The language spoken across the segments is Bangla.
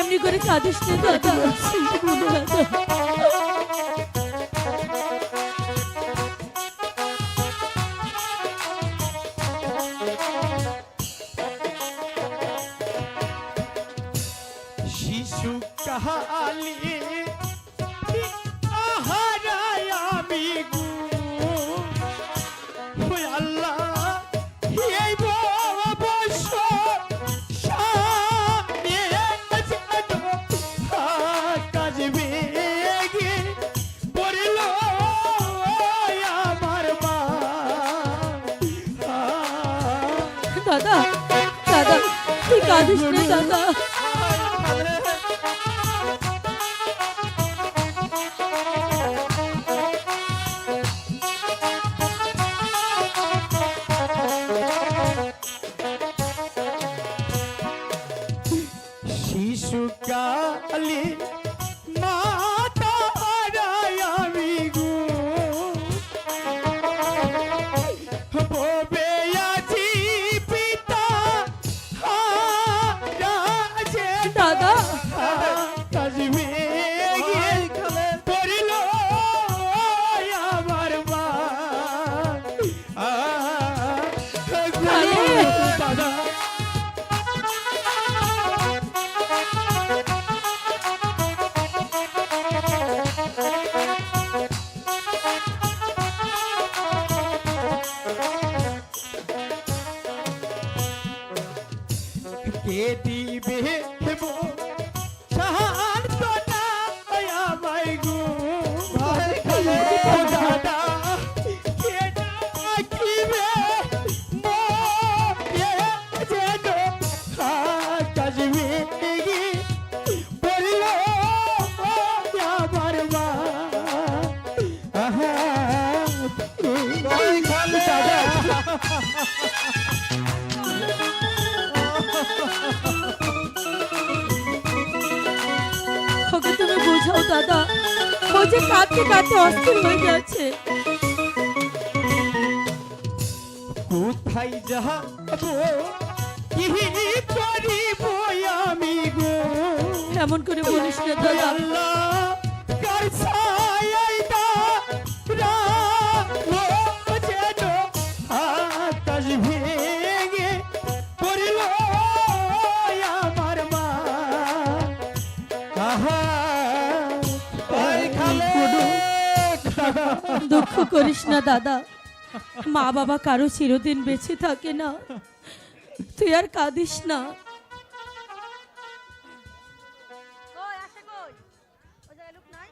এমনি করে কাঁদিস না দাদা। শিশু কাহালি দাদা দাদা তুই কাঁদিস না দাদা শিশু কালি মাতা কে দিবে হেবো সান্ত্বনা আমায় গো ভাই দাদা কে ডাকিবে মোরে দাদা ও যে কাঁদতে কাঁদতে অস্থির হয়ে যাচ্ছে। কোথায় গো এমন করে বলিস না দাদা। দুঃখ করিস না দাদা। মা বাবা কারও চিরদিন বেঁচে থাকে না। তুই আর কাঁদিস না। কই আসে কই? ওই জায়গায় লোক নাই?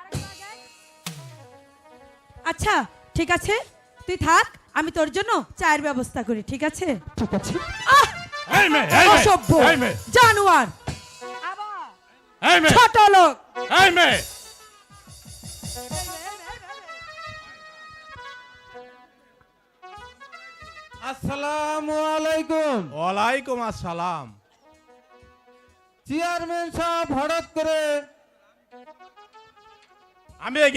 আরেক জায়গায় আচ্ছা ঠিক আছে। তুই থাক আমি তোর জন্য চায়ের ব্যবস্থা করি ঠিক আছে? ঠিক আছে। এই মেয়ে এই মেয়ে অসভ্য এই মেয়ে। জানোয়ার। এই মেয়ে। ছোট লোক। এই মেয়ে। আসসালামু আলাইকুম। ওয়ালাইকুম আসসালাম। চেয়ারম্যান সাহেব হঠাৎ করে আমি